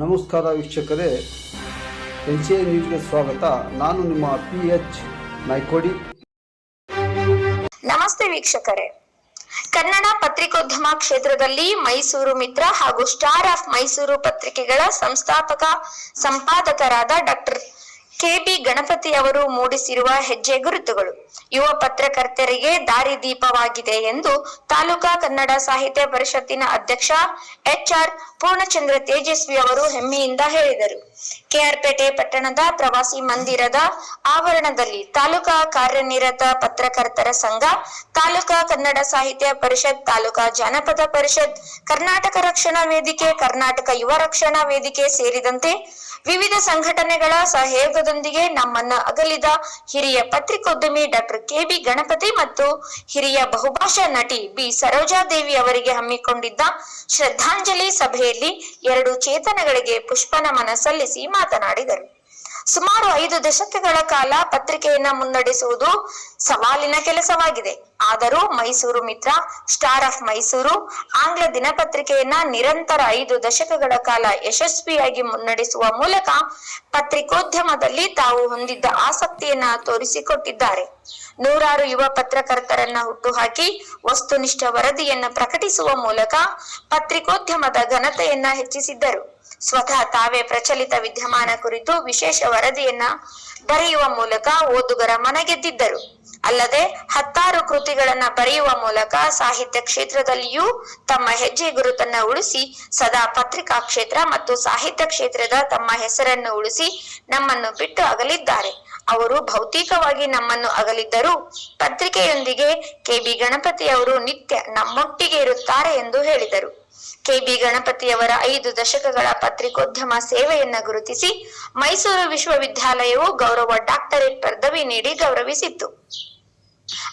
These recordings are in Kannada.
ನಮಸ್ಕಾರ ವೀಕ್ಷಕರೇ. ಎನ್ ಸಿ ಐ ನ್ಯೂಸ್ಗೆ ಸ್ವಾಗತ. ನಾನು ನಿಮ್ಮ ಪಿ ಎಚ್ ನಾಯ್ಕೋಡಿ. ನಮಸ್ತೆ ವೀಕ್ಷಕರೇ. ಕನ್ನಡ ಪತ್ರಿಕೋದ್ಯಮ ಕ್ಷೇತ್ರದಲ್ಲಿ ಮೈಸೂರು ಮಿತ್ರ ಹಾಗೂ ಸ್ಟಾರ್ ಆಫ್ ಮೈಸೂರು ಪತ್ರಿಕೆಗಳ ಸಂಸ್ಥಾಪಕ ಸಂಪಾದಕರಾದ ಡಾಕ್ಟರ್ ಕೆಬಿ ಗಣಪತಿ ಅವರು ಮೂಡಿಸಿರುವ ಹೆಜ್ಜೆ ಗುರುತುಗಳು. ಯುವ ಪತ್ರಕರ್ತರಿಗೆ ದಾರಿದೀಪವಾಗಿದೆ ಎಂದು ತಾಲೂಕಾ ಕನ್ನಡ ಸಾಹಿತ್ಯ ಪರಿಷತ್ತಿನ ಅಧ್ಯಕ್ಷ ಎಚ್ಆರ್ ಪೂರ್ಣಚಂದ್ರ ತೇಜಸ್ವಿ ಅವರು ಹೆಮ್ಮೆಯಿಂದ ಹೇಳಿದರು. ಕೆಆರ್ಪೇಟೆ ಪಟ್ಟಣದ ಪ್ರವಾಸಿ ಮಂದಿರದ ಆವರಣದಲ್ಲಿ ತಾಲೂಕಾ ಕಾರ್ಯನಿರತ ಪತ್ರಕರ್ತರ ಸಂಘ, ತಾಲೂಕಾ ಕನ್ನಡ ಸಾಹಿತ್ಯ ಪರಿಷತ್, ತಾಲೂಕಾ ಜಾನಪದ ಪರಿಷತ್, ಕರ್ನಾಟಕ ರಕ್ಷಣಾ ವೇದಿಕೆ, ಕರ್ನಾಟಕ ಯುವ ರಕ್ಷಣಾ ವೇದಿಕೆ ಸೇರಿದಂತೆ ವಿವಿಧ ಸಂಘಟನೆಗಳ ಸಹಯೋಗದೊಂದಿಗೆ ನಮ್ಮನ್ನ ಅಗಲಿದ ಹಿರಿಯ ಪತ್ರಿಕೋದ್ಯಮಿ ಡಾಕ್ಟರ್ ಕೆಬಿ ಗಣಪತಿ ಮತ್ತು ಹಿರಿಯ ಬಹುಭಾಷಾ ನಟಿ ಬಿ ಸರೋಜಾದೇವಿ ಅವರಿಗೆ ಹಮ್ಮಿಕೊಂಡಿದ್ದ ಶ್ರದ್ಧಾಂಜಲಿ ಸಭೆಯಲ್ಲಿ ಎರಡು ಚೇತನಗಳಿಗೆ ಪುಷ್ಪ ನಮನ ಸಲ್ಲಿಸಿ ಮಾತನಾಡಿದರು. ಸುಮಾರು ಐದು ದಶಕಗಳ ಕಾಲ ಪತ್ರಿಕೆಯನ್ನ ಮುನ್ನಡೆಸುವುದು ಸವಾಲಿನ ಕೆಲಸವಾಗಿದೆ. ಆದರೂ ಮೈಸೂರು ಮಿತ್ರ, ಸ್ಟಾರ್ ಆಫ್ ಮೈಸೂರು, ಆಂಗ್ಲ ದಿನಪತ್ರಿಕೆಯನ್ನ ನಿರಂತರ ಐದು ದಶಕಗಳ ಕಾಲ ಯಶಸ್ವಿಯಾಗಿ ಮುನ್ನಡೆಸುವ ಮೂಲಕ ಪತ್ರಿಕೋದ್ಯಮದಲ್ಲಿ ತಾವು ಹೊಂದಿದ್ದ ಆಸಕ್ತಿಯನ್ನ ತೋರಿಸಿಕೊಟ್ಟಿದ್ದಾರೆ. ನೂರಾರು ಯುವ ಪತ್ರಕರ್ತರನ್ನ ಹುಟ್ಟುಹಾಕಿ, ವಸ್ತುನಿಷ್ಠ ವರದಿಯನ್ನ ಪ್ರಕಟಿಸುವ ಮೂಲಕ ಪತ್ರಿಕೋದ್ಯಮದ ಘನತೆಯನ್ನ ಹೆಚ್ಚಿಸಿದ್ದರು. ಸ್ವತಃ ತಾವೇ ಪ್ರಚಲಿತ ವಿದ್ಯಮಾನ ಕುರಿತು ವಿಶೇಷ ವರದಿಯನ್ನ ಬರೆಯುವ ಮೂಲಕ ಓದುಗರ ಮನಗೆದ್ದಿದ್ದರು. ಅಲ್ಲದೆ ಹತ್ತಾರು ಕೃತಿಗಳನ್ನ ಬರೆಯುವ ಮೂಲಕ ಸಾಹಿತ್ಯ ಕ್ಷೇತ್ರದಲ್ಲಿಯೂ ತಮ್ಮ ಹೆಜ್ಜೆ ಗುರುತನ್ನ ಉಳಿಸಿ, ಸದಾ ಪತ್ರಿಕಾ ಕ್ಷೇತ್ರ ಮತ್ತು ಸಾಹಿತ್ಯ ಕ್ಷೇತ್ರದ ತಮ್ಮ ಹೆಸರನ್ನು ಉಳಿಸಿ ನಮ್ಮನ್ನು ಬಿಟ್ಟು ಅಗಲಿದ್ದಾರೆ. ಅವರು ಭೌತಿಕವಾಗಿ ನಮ್ಮನ್ನು ಅಗಲಿದ್ದರೂ ಪತ್ರಿಕೆಯೊಂದಿಗೆ ಕೆಬಿ ಗಣಪತಿ ಅವರು ನಿತ್ಯ ನಮ್ಮೊಟ್ಟಿಗೆ ಇರುತ್ತಾರೆ ಎಂದು ಹೇಳಿದರು. ಕೆಬಿ ಗಣಪತಿಯವರ ಐದು ದಶಕಗಳ ಪತ್ರಿಕೋದ್ಯಮ ಸೇವೆಯನ್ನ ಗುರುತಿಸಿ ಮೈಸೂರು ವಿಶ್ವವಿದ್ಯಾಲಯವು ಗೌರವ ಡಾಕ್ಟರೇಟ್ ಪದವಿ ನೀಡಿ ಗೌರವಿಸಿತ್ತು.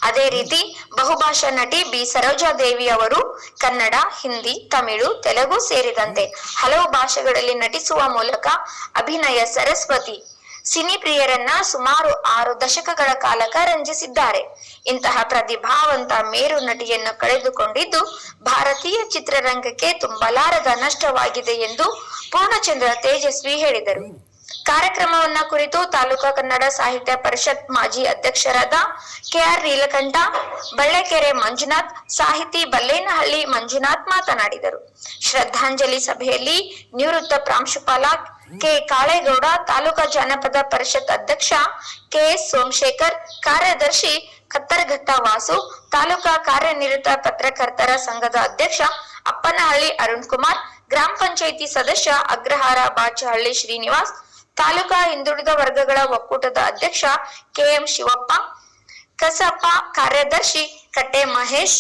ಅದೇ ರೀತಿ ಬಹುಭಾಷಾ ನಟಿ ಬಿ ಸರೋಜಾದೇವಿ ಅವರು ಕನ್ನಡ, ಹಿಂದಿ, ತಮಿಳು, ತೆಲುಗು ಸೇರಿದಂತೆ ಹಲವು ಭಾಷೆಗಳಲ್ಲಿ ನಟಿಸುವ ಮೂಲಕ ಅಭಿನಯ ಸರಸ್ವತಿ ಸಿನಿ ಪ್ರಿಯರನ್ನ ಸುಮಾರು ಆರು ದಶಕಗಳ ಕಾಲಕ ರಂಜಿಸಿದ್ದಾರೆ. ಇಂತಹ ಪ್ರತಿಭಾವಂತ ಮೇರು ನಟಿಯನ್ನು ಕಳೆದುಕೊಂಡಿದ್ದು ಭಾರತೀಯ ಚಿತ್ರರಂಗಕ್ಕೆ ತುಂಬಲಾರದ ನಷ್ಟವಾಗಿದೆ ಎಂದು ಪೂರ್ಣಚಂದ್ರ ತೇಜಸ್ವಿ ಹೇಳಿದರು. ಕಾರ್ಯಕ್ರಮವನ್ನ ಕುರಿತು ತಾಲೂಕಾ ಕನ್ನಡ ಸಾಹಿತ್ಯ ಪರಿಷತ್ ಮಾಜಿ ಅಧ್ಯಕ್ಷರಾದ ಕೆಆರ್ ನೀಲಕಂಠ, ಬಳ್ಳಕೆರೆ ಮಂಜುನಾಥ್, ಸಾಹಿತಿ ಬಲ್ಲೇನಹಳ್ಳಿ ಮಂಜುನಾಥ್ ಮಾತನಾಡಿದರು. ಶ್ರದ್ಧಾಂಜಲಿ ಸಭೆಯಲ್ಲಿ ನಿವೃತ್ತ ಪ್ರಾಂಶುಪಾಲ ಕೆ. ಕಾಳೇಗೌಡ, ತಾಲೂಕಾ ಜಾನಪದ ಪರಿಷತ್ ಅಧ್ಯಕ್ಷ ಕೆಎಸ್ ಸೋಮಶೇಖರ್, ಕಾರ್ಯದರ್ಶಿ ಕತ್ತರಘಟ್ಟ ವಾಸು ತಾಲೂಕಾ ಕಾರ್ಯನಿರತ ಪತ್ರಕರ್ತರ ಸಂಘದ ಅಧ್ಯಕ್ಷ ಅಪ್ಪನಹಳ್ಳಿ ಅರುಣ್ ಕುಮಾರ್ ಗ್ರಾಮ ಪಂಚಾಯಿತಿ ಸದಸ್ಯ ಅಗ್ರಹಾರ ಬಾಚಹಳ್ಳಿ ಶ್ರೀನಿವಾಸ್, ತಾಲೂಕಾ ಹಿಂದುಳಿದ ವರ್ಗಗಳ ಒಕ್ಕೂಟದ ಅಧ್ಯಕ್ಷ ಕೆಎಂ ಶಿವಪ್ಪ ಕಸಪ ಕಾರ್ಯದರ್ಶಿ ಕಟ್ಟೆ ಮಹೇಶ್,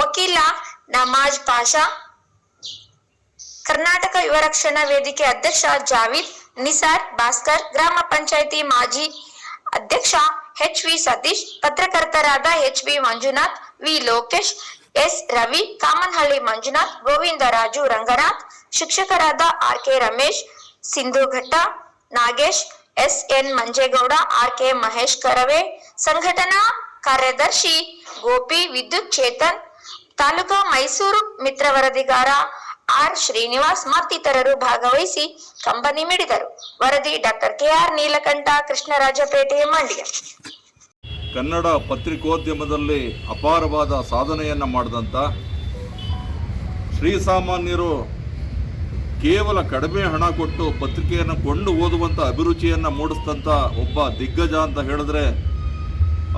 ವಕೀಲ ನಮಾಜ್ ಪಾಷಾ ಕರ್ನಾಟಕ ಯುವ ರಕ್ಷಣಾ ವೇದಿಕೆ ಅಧ್ಯಕ್ಷ ಜಾವೀದ್ ನಿಸಾರ್ ಭಾಸ್ಕರ್, ಗ್ರಾಮ ಪಂಚಾಯಿತಿ ಮಾಜಿ ಅಧ್ಯಕ್ಷ H V Satish, ಪತ್ರಕರ್ತರಾದ H B Manjunath, V Lokesh, S Ravi, Kamanahalli Manjunath Govindaraju Ranganath, ಶಿಕ್ಷಕರಾದ R K Ramesh Sindhughatta Nagesh, S N Manjegowda, R K Mahesh Karave, ಸಂಘಟನಾ ಕಾರ್ಯದರ್ಶಿ ಗೋಪಿ ವಿದ್ಯುತ್ ಚೇತನ್, ತಾಲೂಕಾ ಮೈಸೂರು ಮಿತ್ರ ವರದಿಗಾರ ಆರ್ ಶ್ರೀನಿವಾಸ್ ಮತ್ತಿತರರು ಭಾಗವಹಿಸಿ ಕಂಬನಿ ಮಿಡಿದರು. ವರದಿ doctor K R Neelakantha, Krishnarajpet, Mandya. Kannada ಪತ್ರಿಕೋದ್ಯಮದಲ್ಲಿ ಅಪಾರವಾದ ಸಾಧನೆಯನ್ನು ಶ್ರೀ ಶ್ರೀಸಾಮಾನ್ಯರು ಕೇವಲ ಕಡಿಮೆ ಹಣ ಕೊಟ್ಟು ಪತ್ರಿಕೆಯನ್ನು ಕೊಂಡು ಓದುವಂಥ ಅಭಿರುಚಿಯನ್ನು ಮೂಡಿಸಿದಂಥ ಒಬ್ಬ ದಿಗ್ಗಜ ಅಂತ ಹೇಳಿದ್ರೆ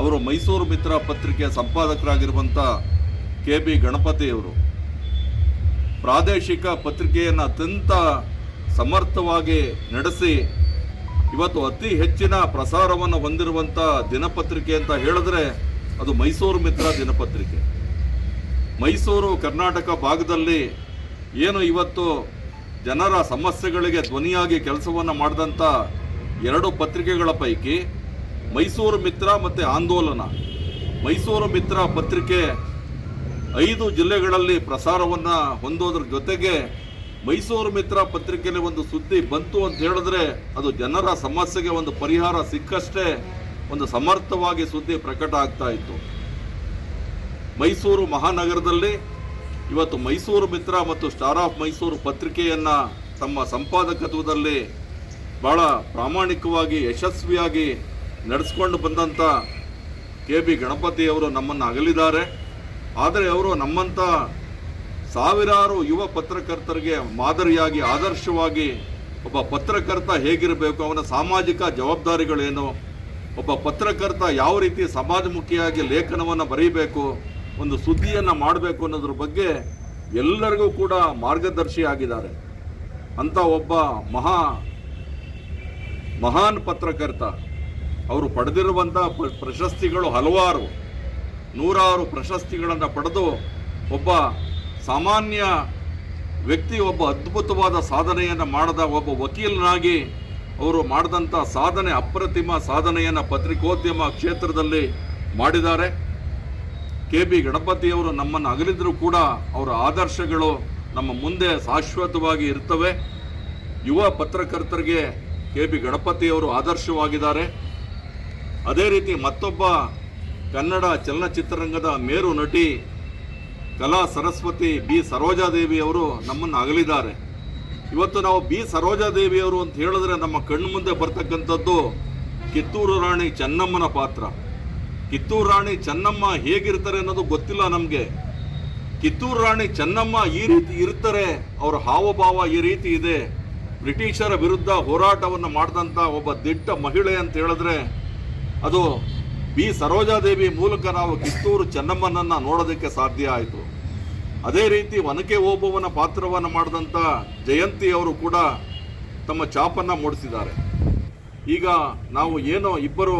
ಅವರು ಮೈಸೂರು ಮಿತ್ರ ಪತ್ರಿಕೆಯ ಸಂಪಾದಕರಾಗಿರುವಂಥ ಕೆ ಬಿ ಗಣಪತಿಯವರು. ಪ್ರಾದೇಶಿಕ ಪತ್ರಿಕೆಯನ್ನು ಅತ್ಯಂತ ಸಮರ್ಥವಾಗಿ ನಡೆಸಿ ಇವತ್ತು ಅತಿ ಹೆಚ್ಚಿನ ಪ್ರಸಾರವನ್ನು ಹೊಂದಿರುವಂಥ ದಿನಪತ್ರಿಕೆ ಅಂತ ಹೇಳಿದ್ರೆ ಅದು ಮೈಸೂರು ಮಿತ್ರ ದಿನಪತ್ರಿಕೆ. ಮೈಸೂರು, ಕರ್ನಾಟಕ ಭಾಗದಲ್ಲಿ ಏನು ಇವತ್ತು ಜನರ ಸಮಸ್ಯೆಗಳಿಗೆ ಧ್ವನಿಯಾಗಿ ಕೆಲಸವನ್ನು ಮಾಡಿದಂಥ ಎರಡು ಪತ್ರಿಕೆಗಳ ಪೈಕಿ ಮೈಸೂರು ಮಿತ್ರ ಮತ್ತು ಆಂದೋಲನ. ಮೈಸೂರು ಮಿತ್ರ ಪತ್ರಿಕೆ ಐದು ಜಿಲ್ಲೆಗಳಲ್ಲಿ ಪ್ರಸಾರವನ್ನು ಹೊಂದೋದ್ರ ಜೊತೆಗೆ ಮೈಸೂರು ಮಿತ್ರ ಪತ್ರಿಕೆಯಲ್ಲಿ ಒಂದು ಸುದ್ದಿ ಬಂತು ಅಂತ ಹೇಳಿದ್ರೆ ಅದು ಜನರ ಸಮಸ್ಯೆಗೆ ಒಂದು ಪರಿಹಾರ ಸಿಕ್ಕಷ್ಟೇ ಒಂದು ಸಮರ್ಥವಾಗಿ ಸುದ್ದಿ ಪ್ರಕಟ ಆಗ್ತಾ ಇತ್ತು. ಮೈಸೂರು ಮಹಾನಗರದಲ್ಲಿ ಇವತ್ತು ಮೈಸೂರು ಮಿತ್ರ ಮತ್ತು ಸ್ಟಾರ್ ಆಫ್ ಮೈಸೂರು ಪತ್ರಿಕೆಯನ್ನು ತಮ್ಮ ಸಂಪಾದಕತ್ವದಲ್ಲಿ ಬಹಳ ಪ್ರಾಮಾಣಿಕವಾಗಿ, ಯಶಸ್ವಿಯಾಗಿ ನಡೆಸ್ಕೊಂಡು ಬಂದಂಥ ಕೆ ಬಿ ಗಣಪತಿಯವರು ನಮ್ಮನ್ನು ಅಗಲಿದ್ದಾರೆ. ಆದರೆ ಅವರು ನಮ್ಮಂಥ ಸಾವಿರಾರು ಯುವ ಪತ್ರಕರ್ತರಿಗೆ ಮಾದರಿಯಾಗಿ, ಆದರ್ಶವಾಗಿ ಒಬ್ಬ ಪತ್ರಕರ್ತ ಹೇಗಿರಬೇಕು, ಅವನ ಸಾಮಾಜಿಕ ಜವಾಬ್ದಾರಿಗಳೇನು, ಒಬ್ಬ ಪತ್ರಕರ್ತ ಯಾವ ರೀತಿ ಸಮಾಜಮುಖಿಯಾಗಿ ಲೇಖನವನ್ನು ಬರೀಬೇಕು, ಒಂದು ಸುದ್ದಿಯನ್ನು ಮಾಡಬೇಕು ಅನ್ನೋದ್ರ ಬಗ್ಗೆ ಎಲ್ಲರಿಗೂ ಕೂಡ ಮಾರ್ಗದರ್ಶಿ ಆಗಿದ್ದಾರೆ ಅಂತ ಒಬ್ಬ ಮಹಾ, ಮಹಾನ್ ಪತ್ರಕರ್ತ. ಅವರು ಪಡೆದಿರುವಂಥ ಪ್ರಶಸ್ತಿಗಳು ಹಲವಾರು. ನೂರಾರು ಪ್ರಶಸ್ತಿಗಳನ್ನು ಪಡೆದು ಒಬ್ಬ ಸಾಮಾನ್ಯ ವ್ಯಕ್ತಿ, ಒಬ್ಬ ಅದ್ಭುತವಾದ ಸಾಧನೆಯನ್ನು ಮಾಡದ ಒಬ್ಬ ವಕೀಲನಾಗಿ ಅವರು ಮಾಡಿದಂಥ ಸಾಧನೆ, ಅಪ್ರತಿಮ ಸಾಧನೆಯನ್ನು ಪತ್ರಿಕೋದ್ಯಮ ಕ್ಷೇತ್ರದಲ್ಲಿ ಮಾಡಿದ್ದಾರೆ. ಕೆ ಬಿ ಗಣಪತಿಯವರು ನಮ್ಮನ್ನು ಅಗಲಿದ್ರು ಕೂಡ ಅವರ ಆದರ್ಶಗಳು ನಮ್ಮ ಮುಂದೆ ಶಾಶ್ವತವಾಗಿ ಇರ್ತವೆ. ಯುವ ಪತ್ರಕರ್ತರಿಗೆ ಕೆ ಬಿ ಗಣಪತಿಯವರು ಆದರ್ಶವಾಗಿದ್ದಾರೆ. ಅದೇ ರೀತಿ ಮತ್ತೊಬ್ಬ ಕನ್ನಡ ಚಲನಚಿತ್ರರಂಗದ ಮೇರು ನಟಿ ಕಲಾ ಸರಸ್ವತಿ ಬಿ. ಸರೋಜಾದೇವಿಯವರು ನಮ್ಮನ್ನು ಅಗಲಿದ್ದಾರೆ ಇವತ್ತು ನಾವು ಬಿ. ಸರೋಜಾದೇವಿಯವರು ಅಂತ ಹೇಳಿದ್ರೆ ನಮ್ಮ ಕಣ್ಣು ಮುಂದೆ ಬರ್ತಕ್ಕಂಥದ್ದು ಕಿತ್ತೂರು ರಾಣಿ ಚೆನ್ನಮ್ಮನ ಪಾತ್ರ. ಕಿತ್ತೂರು ರಾಣಿ ಚೆನ್ನಮ್ಮ ಹೇಗಿರ್ತಾರೆ ಅನ್ನೋದು ಗೊತ್ತಿಲ್ಲ ನಮಗೆ. ಕಿತ್ತೂರು ರಾಣಿ ಚೆನ್ನಮ್ಮ ಈ ರೀತಿ ಇರ್ತಾರೆ, ಅವರ ಹಾವಭಾವ ಈ ರೀತಿ ಇದೆ. ಬ್ರಿಟಿಷರ ವಿರುದ್ಧ ಹೋರಾಟವನ್ನು ಮಾಡಿದಂಥ ಒಬ್ಬ ದಿಟ್ಟ ಮಹಿಳೆ ಅಂತ ಹೇಳಿದ್ರೆ ಅದು ಬಿ. ಸರೋಜಾದೇವಿ ಮೂಲಕ ನಾವು ಕಿತ್ತೂರು ಚೆನ್ನಮ್ಮನನ್ನ ನೋಡೋದಕ್ಕೆ ಸಾಧ್ಯ ಆಯಿತು. ಅದೇ ರೀತಿ ಒನಕೆ ಓಬವ್ವನ ಪಾತ್ರವನ್ನು ಮಾಡಿದಂಥ ಜಯಂತಿ ಅವರು ಕೂಡ ತಮ್ಮ ಚಾಪನ್ನು ಮೂಡಿಸಿದ್ದಾರೆ. ಈಗ ನಾವು ಏನೋ ಇಬ್ಬರು,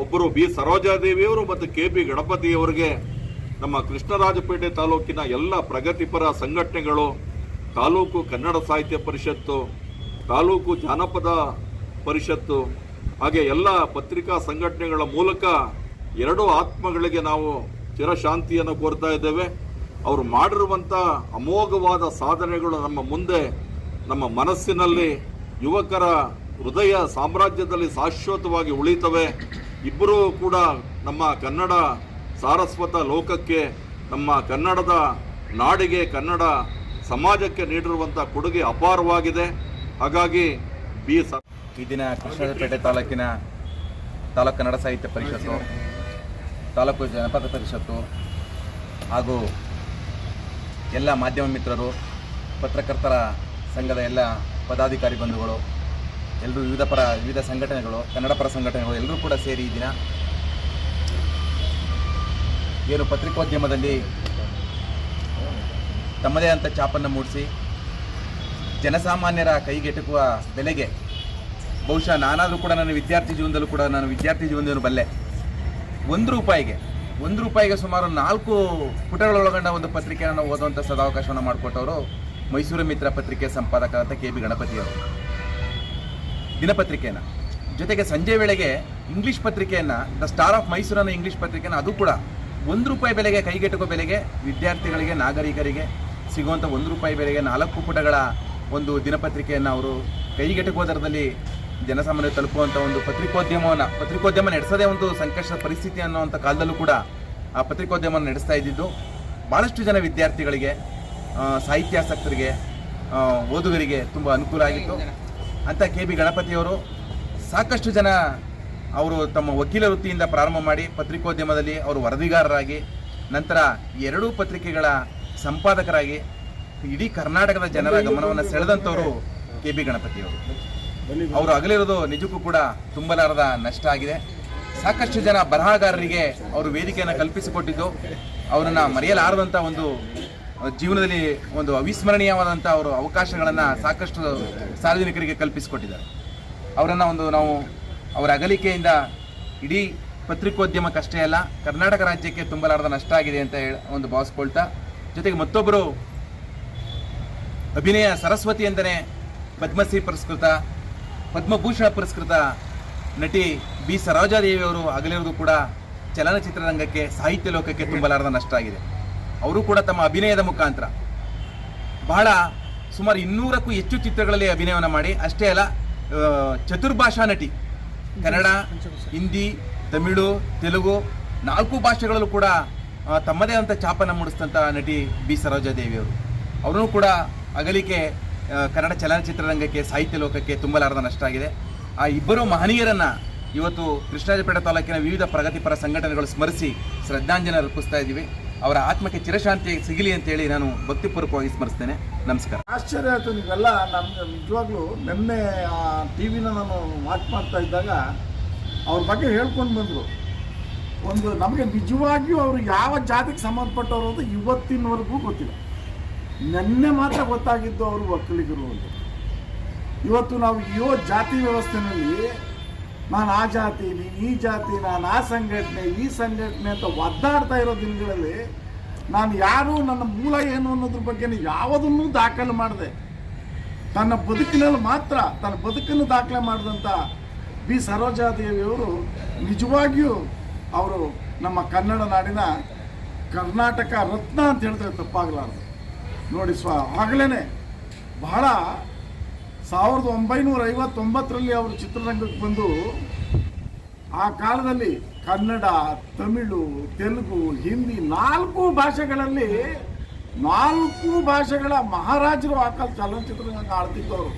ಒಬ್ಬರು ಬಿ. ಸರೋಜಾದೇವಿಯವರು ಮತ್ತು ಕೆ. ಪಿ ಗಣಪತಿಯವರಿಗೆ ನಮ್ಮ ಕೃಷ್ಣರಾಜಪೇಟೆ ತಾಲೂಕಿನ ಎಲ್ಲ ಪ್ರಗತಿಪರ ಸಂಘಟನೆಗಳು, ತಾಲೂಕು ಕನ್ನಡ ಸಾಹಿತ್ಯ ಪರಿಷತ್ತು, ತಾಲೂಕು ಜಾನಪದ ಪರಿಷತ್ತು ಹಾಗೆ ಎಲ್ಲ ಪತ್ರಿಕಾ ಸಂಘಟನೆಗಳ ಮೂಲಕ ಎರಡೂ ಆತ್ಮಗಳಿಗೆ ನಾವು ಚಿರಶಾಂತಿಯನ್ನು ಕೋರ್ತಾ ಇದ್ದೇವೆ. ಅವರು ಮಾಡಿರುವಂಥ ಅಮೋಘವಾದ ಸಾಧನೆಗಳು ನಮ್ಮ ಮುಂದೆ, ನಮ್ಮ ಮನಸ್ಸಿನಲ್ಲಿ ಯುವಕರ ಹೃದಯ ಸಾಮ್ರಾಜ್ಯದಲ್ಲಿ ಶಾಶ್ವತವಾಗಿ ಉಳಿತವೆ. ಇಬ್ಬರೂ ಕೂಡ ನಮ್ಮ ಕನ್ನಡ ಸಾರಸ್ವತ ಲೋಕಕ್ಕೆ, ನಮ್ಮ ಕನ್ನಡದ ನಾಡಿಗೆ, ಕನ್ನಡ ಸಮಾಜಕ್ಕೆ ನೀಡಿರುವಂಥ ಕೊಡುಗೆ ಅಪಾರವಾಗಿದೆ. ಹಾಗಾಗಿ ಬಿ ಈ ದಿನ ಕೃಷ್ಣಪೇಟೆ ತಾಲೂಕಿನ ತಾಲೂಕು ಕನ್ನಡ ಸಾಹಿತ್ಯ ಪರಿಷತ್ತು, ತಾಲೂಕು ಜನಪದ ಪರಿಷತ್ತು ಹಾಗೂ ಎಲ್ಲ ಮಾಧ್ಯಮ ಮಿತ್ರರು, ಪತ್ರಕರ್ತರ ಸಂಘದ ಎಲ್ಲ ಪದಾಧಿಕಾರಿ ಬಂಧುಗಳು ಎಲ್ಲರೂ ವಿವಿಧ ಪರ, ವಿವಿಧ ಸಂಘಟನೆಗಳು, ಕನ್ನಡ ಪರ ಸಂಘಟನೆಗಳು ಎಲ್ಲರೂ ಕೂಡ ಸೇರಿ ಈ ದಿನ ಏನು ಪತ್ರಿಕೋದ್ಯಮದಲ್ಲಿ ತಮ್ಮದೇ ಅಂತ ಚಾಪನ್ನು ಮೂಡಿಸಿ ಜನಸಾಮಾನ್ಯರ ಕೈಗೆಟುಕುವ ಬೆಲೆಗೆ ಬಹುಶಃ ನಾನಾದರೂ ಕೂಡ ನನ್ನ ವಿದ್ಯಾರ್ಥಿ ಜೀವನದಲ್ಲೂ ಕೂಡ ನಾನು ವಿದ್ಯಾರ್ಥಿ ಜೀವನದಲ್ಲೂ ಬಲ್ಲೆ. ಒಂದು ರೂಪಾಯಿಗೆ ಒಂದು ರೂಪಾಯಿಗೆ ಸುಮಾರು ನಾಲ್ಕು ಪುಟಗಳೊಳಗೊಂಡ ಒಂದು ಪತ್ರಿಕೆಯನ್ನು ಓದುವಂಥ ಸದಾವಕಾಶವನ್ನು ಮಾಡಿಕೊಟ್ಟವರು ಮೈಸೂರು ಮಿತ್ರ ಪತ್ರಿಕೆ ಸಂಪಾದಕರಾದ ಕೆ ಬಿ ಗಣಪತಿಯವರು ದಿನಪತ್ರಿಕೆಯನ್ನು. ಜೊತೆಗೆ ಸಂಜೆ ವೇಳೆಗೆ ಇಂಗ್ಲೀಷ್ ಪತ್ರಿಕೆಯನ್ನು, ದ ಸ್ಟಾರ್ ಆಫ್ ಮೈಸೂರನ್ನು ಇಂಗ್ಲೀಷ್ ಪತ್ರಿಕೆಯನ್ನು ಅದು ಕೂಡ ಒಂದು ರೂಪಾಯಿ ಬೆಲೆಗೆ ಕೈಗೆಟುಕೋ ಬೆಲೆಗೆ ವಿದ್ಯಾರ್ಥಿಗಳಿಗೆ, ನಾಗರಿಕರಿಗೆ ಸಿಗುವಂಥ ಒಂದು ರೂಪಾಯಿ ಬೆಲೆಗೆ ನಾಲ್ಕು ಪುಟಗಳ ಒಂದು ದಿನಪತ್ರಿಕೆಯನ್ನು ಅವರು ಕೈಗೆಟುಕುವ ದರದಲ್ಲಿ ಜನಸಾಮಾನ್ಯರು ತಲುಪುವಂಥ ಒಂದು ಪತ್ರಿಕೋದ್ಯಮವನ್ನು, ಪತ್ರಿಕೋದ್ಯಮ ನಡೆಸೋದೇ ಒಂದು ಸಂಕಷ್ಟದ ಪರಿಸ್ಥಿತಿ ಅನ್ನುವಂಥ ಕಾಲದಲ್ಲೂ ಕೂಡ ಆ ಪತ್ರಿಕೋದ್ಯಮ ನಡೆಸ್ತಾ ಇದ್ದಿದ್ದು ಭಾಳಷ್ಟು ಜನ ವಿದ್ಯಾರ್ಥಿಗಳಿಗೆ ಸಾಹಿತ್ಯಾಸಕ್ತರಿಗೆ ಓದುಗರಿಗೆ ತುಂಬ ಅನುಕೂಲ ಆಗಿತ್ತು. ಅಂತ ಕೆ ಬಿ ಗಣಪತಿಯವರು ಸಾಕಷ್ಟು ಜನ ಅವರು ತಮ್ಮ ವಕೀಲ ವೃತ್ತಿಯಿಂದ ಪ್ರಾರಂಭ ಮಾಡಿ ಪತ್ರಿಕೋದ್ಯಮದಲ್ಲಿ ಅವರು ವರದಿಗಾರರಾಗಿ, ನಂತರ ಎರಡೂ ಪತ್ರಿಕೆಗಳ ಸಂಪಾದಕರಾಗಿ ಇಡೀ ಕರ್ನಾಟಕದ ಜನರ ಗಮನವನ್ನು ಸೆಳೆದಂಥವರು ಕೆ ಬಿ ಗಣಪತಿಯವರು. ಅವರು ಅಗಲಿರೋದು ನಿಜಕ್ಕೂ ಕೂಡ ತುಂಬಲಾರದ ನಷ್ಟ ಆಗಿದೆ. ಸಾಕಷ್ಟು ಜನ ಬರಹಗಾರರಿಗೆ ಅವರು ವೇದಿಕೆಯನ್ನು ಕಲ್ಪಿಸಿಕೊಟ್ಟಿದ್ದು, ಅವರನ್ನು ಮರೆಯಲಾರದಂಥ ಒಂದು ಜೀವನದಲ್ಲಿ ಒಂದು ಅವಿಸ್ಮರಣೀಯವಾದಂಥ ಅವರು ಅವಕಾಶಗಳನ್ನು ಸಾಕಷ್ಟು ಸಾರ್ವಜನಿಕರಿಗೆ ಕಲ್ಪಿಸಿಕೊಟ್ಟಿದ್ದಾರೆ. ಅವರನ್ನು ಒಂದು ನಾವು ಅವರ ಅಗಲಿಕೆಯಿಂದ ಇಡೀ ಪತ್ರಿಕೋದ್ಯಮಕ್ಕಷ್ಟೇ ಅಲ್ಲ, ಕರ್ನಾಟಕ ರಾಜ್ಯಕ್ಕೆ ತುಂಬಲಾರದ ನಷ್ಟ ಆಗಿದೆ ಅಂತ ಹೇಳಿ ಒಂದು ಭಾವಿಸ್ಕೊಳ್ತಾ ಜೊತೆಗೆ ಮತ್ತೊಬ್ಬರು ಅಭಿನಯ ಸರಸ್ವತಿ ಎಂದರೆ ಪದ್ಮಶ್ರೀ ಪುರಸ್ಕೃತ ಪದ್ಮಭೂಷಣ ಪುರಸ್ಕೃತ ನಟಿ ಬಿ ಸರೋಜಾದೇವಿಯವರು ಆಗಲಿರೋದು ಕೂಡ ಚಲನಚಿತ್ರರಂಗಕ್ಕೆ, ಸಾಹಿತ್ಯ ಲೋಕಕ್ಕೆ ತುಂಬಲಾರದ ನಷ್ಟ ಆಗಿದೆ. ಅವರು ಕೂಡ ತಮ್ಮ ಅಭಿನಯದ ಮುಖಾಂತರ ಬಹಳ ಸುಮಾರು ಇನ್ನೂರಕ್ಕೂ ಹೆಚ್ಚು ಚಿತ್ರಗಳಲ್ಲಿ ಅಭಿನಯವನ್ನು ಮಾಡಿ, ಅಷ್ಟೇ ಅಲ್ಲ ಚತುರ್ಭಾಷಾ ನಟಿ. ಕನ್ನಡ, ಹಿಂದಿ, ತಮಿಳು, ತೆಲುಗು ನಾಲ್ಕು ಭಾಷೆಗಳಲ್ಲೂ ಕೂಡ ತಮ್ಮದೇ ಆದಂಥ ಛಾಪನ್ನು ಮೂಡಿಸಿದಂಥ ನಟಿ ಬಿ ಸರೋಜಾದೇವಿಯವರು ಅವರೂ. ಕೂಡ ಅಗಲಿಕೆ ಕನ್ನಡ ಚಲನಚಿತ್ರರಂಗಕ್ಕೆ, ಸಾಹಿತ್ಯ ಲೋಕಕ್ಕೆ ತುಂಬಲಾರದ ನಷ್ಟ ಆಗಿದೆ. ಆ ಇಬ್ಬರು ಮಹನೀಯರನ್ನು ಇವತ್ತು ಕೃಷ್ಣರಾಜಪೇಟೆ ತಾಲೂಕಿನ ವಿವಿಧ ಪ್ರಗತಿಪರ ಸಂಘಟನೆಗಳು ಸ್ಮರಿಸಿ ಶ್ರದ್ಧಾಂಜಲಿ ಅರ್ಪಿಸ್ತಾ ಇದ್ದೀವಿ. ಅವರ ಆತ್ಮಕ್ಕೆ ಚಿರಶಾಂತಿ ಸಿಗಲಿ ಅಂತೇಳಿ ನಾನು ಭಕ್ತಿಪೂರ್ವಕವಾಗಿ ಸ್ಮರಿಸ್ತೇನೆ. ನಮಸ್ಕಾರ. ಆಶ್ಚರ್ಯ ಆಯಿತು ನೀವೆಲ್ಲ ನಮ್ಗೆ ನಿಜವಾಗ್ಲೂ ನಿನ್ನೆ ಆ ಟಿ ವಿನ ನಾನು ವಾಚ್ ಮಾಡ್ತಾ ಇದ್ದಾಗ ಅವ್ರ ಬಗ್ಗೆ ಹೇಳ್ಕೊಂಡು ಬಂದರು. ಒಂದು ನಮಗೆ ನಿಜವಾಗಿಯೂ ಅವರು ಯಾವ ಜಾತಿಗೆ ಸಂಬಂಧಪಟ್ಟವರು ಅಂತ ಇವತ್ತಿನವರೆಗೂ ಗೊತ್ತಿಲ್ಲ. ನಿನ್ನೆ ಮಾತ್ರ ಗೊತ್ತಾಗಿದ್ದು ಅವರು ಒಕ್ಕಲಿಗರು ಅಂತ. ಇವತ್ತು ನಾವು ಯೋ ಜಾತಿ ವ್ಯವಸ್ಥೆನಲ್ಲಿ ನಾನು ಆ ಜಾತಿ ನೀನು ಈ ಜಾತಿ, ನಾನು ಆ ಸಂಘಟನೆ, ಈ ಸಂಘಟನೆ ಅಂತ ಒದ್ದಾಡ್ತಾ ಇರೋ ದಿನಗಳಲ್ಲಿ ನಾನು ಯಾರು, ನನ್ನ ಮೂಲ ಏನು ಅನ್ನೋದ್ರ ಬಗ್ಗೆ ಯಾವುದನ್ನೂ ದಾಖಲೆ ಮಾಡಿದೆ, ತನ್ನ ಬದುಕಿನಲ್ಲಿ ಮಾತ್ರ, ತನ್ನ ಬದುಕನ್ನು ದಾಖಲೆ ಮಾಡಿದಂಥ ಬಿ. ಸರೋಜಾದೇವಿಯವರು ನಿಜವಾಗಿಯೂ ಅವರು ನಮ್ಮ ಕನ್ನಡ ನಾಡಿನ ಕರ್ನಾಟಕ ರತ್ನ ಅಂತ ಹೇಳಿದ್ರೆ ತಪ್ಪಾಗಲಾರ್ದು. ನೋಡಿ ಸ್ವ ಆಗಲೇ ಬಹಳ ಸಾವಿರದ ಒಂಬೈನೂರ ಐವತ್ತೊಂಬತ್ತರಲ್ಲಿ ಅವರು ಚಿತ್ರರಂಗಕ್ಕೆ ಬಂದು ಆ ಕಾಲದಲ್ಲಿ ಕನ್ನಡ, ತಮಿಳು, ತೆಲುಗು, ಹಿಂದಿ ನಾಲ್ಕು ಭಾಷೆಗಳಲ್ಲಿ, ನಾಲ್ಕು ಭಾಷೆಗಳ ಮಹಾರಾಜರು ಆ ಕಾಲ ಚಲನಚಿತ್ರರಂಗ ಆಡ್ತಿದ್ದವರು.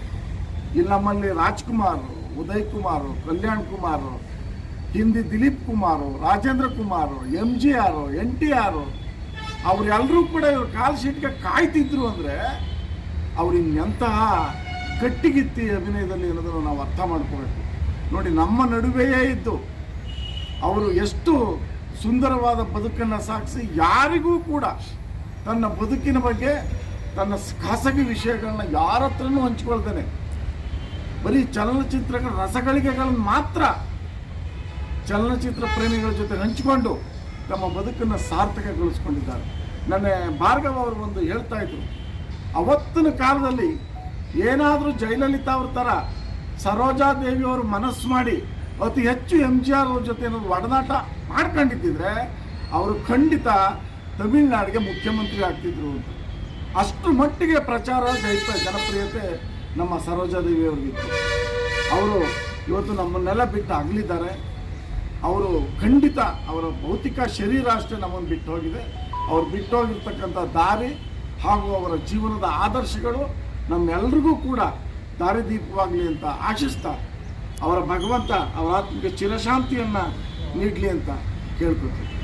ಇಲ್ಲಿ ನಮ್ಮಲ್ಲಿ Rajkumar, Uday Kumar, Kalyan Kumar, Hindi Dilip Kumar, Rajendra Kumar, M G R, N T R ಅವರೆಲ್ಲರೂ ಕೂಡ ಇವ್ರ ಕಾಲ್ ಶೀಟ್ಗೆ ಕಾಯ್ತಿದ್ರು ಅಂದರೆ ಅವ್ರು ಇನ್ನೆಂತಹ ಗಟ್ಟಿಗಿತ್ತಿ ಅಭಿನಯದಲ್ಲಿ ಅನ್ನೋದನ್ನು ನಾವು ಅರ್ಥ ಮಾಡ್ಕೋಬೇಕು. ನೋಡಿ, ನಮ್ಮ ನಡುವೆಯೇ ಇದ್ದು ಅವರು ಎಷ್ಟು ಸುಂದರವಾದ ಬದುಕನ್ನು ಸಾಗಿಸಿ ಯಾರಿಗೂ ಕೂಡ ತನ್ನ ಬದುಕಿನ ಬಗ್ಗೆ, ತನ್ನ ಖಾಸಗಿ ವಿಷಯಗಳನ್ನ ಯಾರ ಹತ್ರನೂ ಹಂಚ್ಕೊಳ್ತಾನೆ ಬರೀ ಚಲನಚಿತ್ರಗಳ ರಸಗಳಿಗೆಗಳನ್ನು ಮಾತ್ರ ಚಲನಚಿತ್ರ ಪ್ರೇಮಿಗಳ ಜೊತೆ ಹಂಚಿಕೊಂಡು ತಮ್ಮ ಬದುಕನ್ನು ಸಾರ್ಥಕಗೊಳಿಸ್ಕೊಂಡಿದ್ದಾರೆ. ನನ್ನ ಭಾರ್ಗವ ಅವರು ಒಂದು ಹೇಳ್ತಾ ಇದ್ರು, ಅವತ್ತಿನ ಕಾಲದಲ್ಲಿ ಏನಾದರೂ ಜಯಲಲಿತಾ ಅವ್ರ ಥರ ಸರೋಜಾದೇವಿ ಅವರು ಮನಸ್ಸು ಮಾಡಿ ಅತಿ ಹೆಚ್ಚು ಎಂ ಜಿ ಆರ್ ಅವ್ರ ಜೊತೆ ಏನಾದ್ರು ಒಡನಾಟ ಮಾಡ್ಕೊಂಡಿದ್ದಿದ್ರೆ ಅವರು ಖಂಡಿತ ತಮಿಳ್ನಾಡಿಗೆ ಮುಖ್ಯಮಂತ್ರಿ ಆಗ್ತಿದ್ರು ಅಂತ. ಅಷ್ಟು ಮಟ್ಟಿಗೆ ಪ್ರಚಾರ ಜಯಿತ ಜನಪ್ರಿಯತೆ ನಮ್ಮ ಸರೋಜಾದೇವಿ ಅವ್ರಿಗಿತ್ತು. ಅವರು ಇವತ್ತು ನಮ್ಮನ್ನೆಲ್ಲ ಬಿಟ್ಟು ಅಗಲಿದ್ದಾರೆ. ಅವರು ಖಂಡಿತ ಅವರ ಭೌತಿಕ ಶರೀರ ಅಷ್ಟೇ ನಮ್ಮನ್ನು ಬಿಟ್ಟು ಹೋಗಿದೆ. ಅವ್ರು ಬಿಟ್ಟು ಹೋಗಿರ್ತಕ್ಕಂಥ ದಾರಿ ಹಾಗೂ ಅವರ ಜೀವನದ ಆದರ್ಶಗಳು ನಮ್ಮೆಲ್ರಿಗೂ ಕೂಡ ದಾರಿದೀಪವಾಗಲಿ ಅಂತ ಆಶಿಸ್ತಾ ಅವರ ಭಗವಂತ ಅವರ ಆತ್ಮಕ್ಕೆ ಚಿರಶಾಂತಿಯನ್ನು ನೀಡಲಿ ಅಂತ ಕೇಳ್ಕೊತೀವಿ